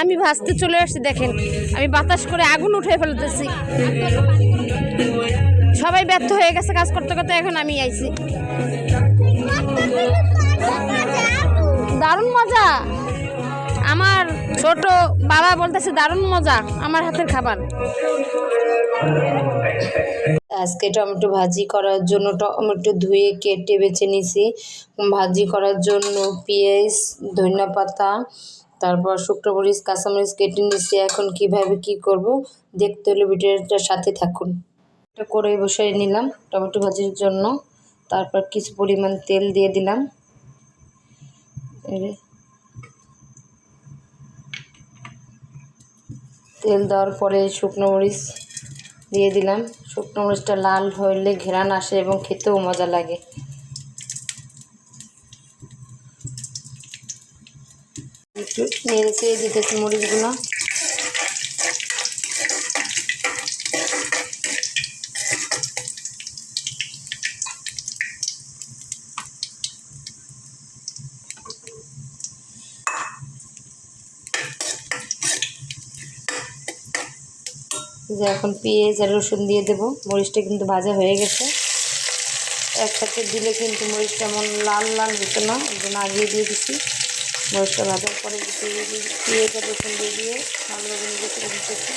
আমি ভাসতে চলে আসছি, দেখেন। আমি বাতাস করে আগুন উঠে ফেলতেছি। সবাই ব্যর্থ হয়ে গেছে কাজ করতে করতে, এখন আমি আইছি। দারুণ মজা। আমার ছোট বাবা বলতেছে, দারুণ মজা, আমার হাতের খাবার। আজকে টমেটো ভাজি করার জন্য টমেটো ধুয়ে কেটে বেছে নিছি ভাজি করার জন্য পেঁয়াজ, ধনিয়া পাতা তারপর শুকনো মরিচ কাঁচামরিচ কেটে নিছি এখন কীভাবে কি করব দেখতে হলে ভিডিওটার সাথে থাকুন। এটা করে বসাই নিলাম টমেটো ভাজির জন্য, তারপর কিছু পরিমাণ তেল দিয়ে দিলাম। তেল দেওয়ার পরে শুকনো মরিচ দিয়ে দিলাম। শুকনো মরিচটা লাল হলে ঘেরান আসে এবং খেতেও মজা লাগে। একটু নেড়ে চেড়ে দিতেছি মরিচগুলো। যে এখন পেঁয়াজ আর রসুন দিয়ে দেবো। মরিচটা কিন্তু ভাজা হয়ে গেছে। একসাথে দিলে কিন্তু মরিচটা এমন লাল লাল হতো না ওই জন্য আগিয়ে দিয়ে দিচ্ছি মরিচটা ভাজার পরে পেঁয়াজ আর রসুন দিয়ে দিয়ে। ভালোভাবে নিজে করে দিতেছি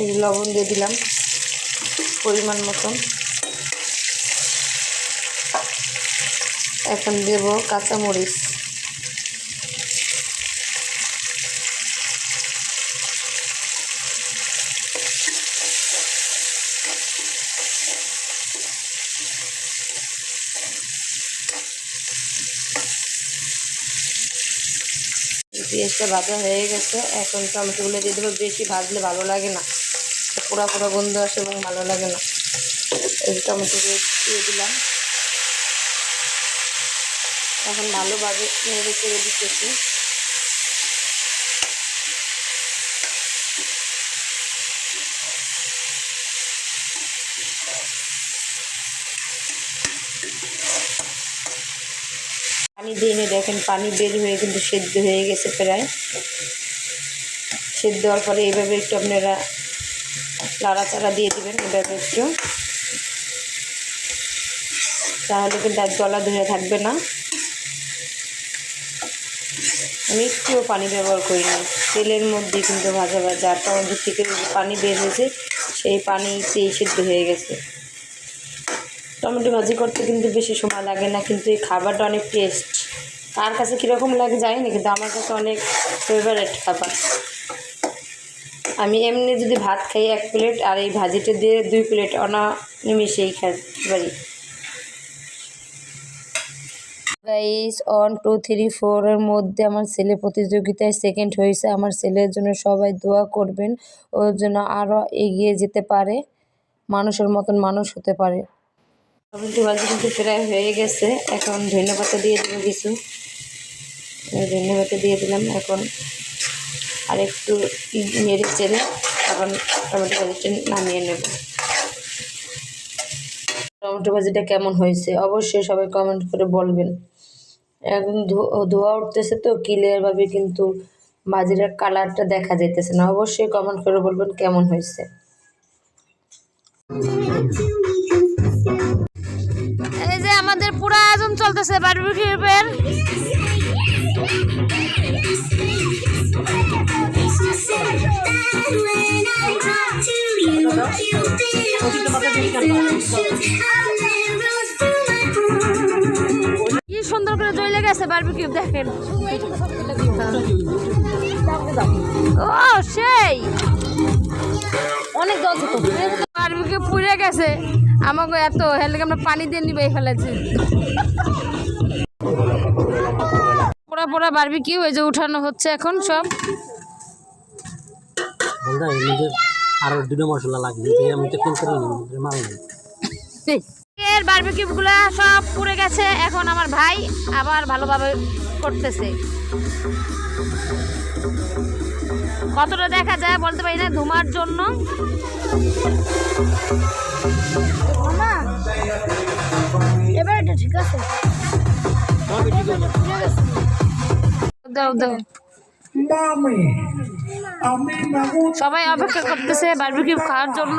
এই লবণ দিয়ে দিলাম পরিমাণ মতন। এখন দেব কাঁচামরিচ। পেঁয়াজটা ভাজা হয়ে গেছে। এখন টমেটোগুলো দিয়ে দেবো। বেশি ভাজলে ভালো লাগে না। পোড়া পোড়া গন্ধ আসে এবং ভালো লাগে না। এই টমেটো দিয়ে দিলাম। এখন ভালোভাবে নেড়ে চেড়ে দিতেছি। পানি দিয়ে দেখেন, পানি বের হয়ে কিন্তু সেদ্ধ হয়ে গেছে প্রায়। সেদ্ধ হওয়ার পরে এইভাবে একটু আপনারা লাড়াচাড়া দিয়ে দেবেন এভাবে একটু। তাহলে কিন্তু আর জলা ধরে থাকবে না। আমি একটুও পানি ব্যবহার করিনি। তেলের মধ্যে কিন্তু ভাজা ভাজা, আর টমেটো থেকে পানি বের হয়েছে, সেই পানিতেই সেদ্ধ হয়ে গেছে। টমেটো ভাজি করতে কিন্তু বেশি সময় লাগে না, কিন্তু এই খাবারটা অনেক টেস্ট কার কাছে কীরকম লাগে জানি না কিন্তু আমার কাছে অনেক ফেভারেট খাবার। আমি এমনি যদি ভাত খাই এক প্লেট আর এই ভাজিটা দিয়ে দুই প্লেট অনানিমিষেই খেতে পারি গাইস ওয়ান টু থ্রি ফোরের মধ্যে আমার ছেলে প্রতিযোগিতায় সেকেন্ড হয়েছে। আমার ছেলের জন্য সবাই দোয়া করবেন, ওর জন্য আরও এগিয়ে যেতে পারে। মানুষের মতন মানুষ হতে পারে। টমেটো ভাজি কিন্তু প্রায় হয়ে গেছে। এখন ধনে পাতা দিয়ে দেবো কিছু। এই ধনে পাতা দিয়ে দিলাম এখন। আর একটু নেড়ে চেড়ে এখন টমেটো ভাজিটা নামিয়ে নেব। টমেটো ভাজিটা কেমন হয়েছে অবশ্যই সবাই কমেন্ট করে বলবেন। এখন ধোয়া উঠতেছে তো ক্লিয়ারভাবে কিন্তু ভাজিটার কালারটা দেখা যাইতেছে না। অবশ্যই কমেন্ট করে বলবেন কেমন হয়েছে। পুরো আয়োজন চলতেছে বারবিকিউর কি সুন্দর করে জ্বলে গেছে বারবিকিউ দেখেন। ও সেই। অনেক জল বারবিকিউ পুড়ে গেছে। আমাকে এত হেলে আমরা পানি দিয়ে নিবে ফেলেছি। পোড়া পোড়া বারবিকিউ এই যে উঠানো হচ্ছে এখন সব। আরও দুটো মশলা লাগবে আমি তো ফিল এর বারবিকিউ গুলা সব পুড়ে গেছে। এখন আমার ভাই আবার ভালোভাবে করতেছে। কতটা দেখা যায় বলতে পারি না ধুমার জন্য। এবার এটা ঠিক আছে। দাও দাও। সবাই অপেক্ষা করতেছে বারবিকিউ খাওয়ার জন্য।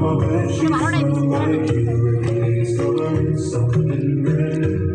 Come on, come on, come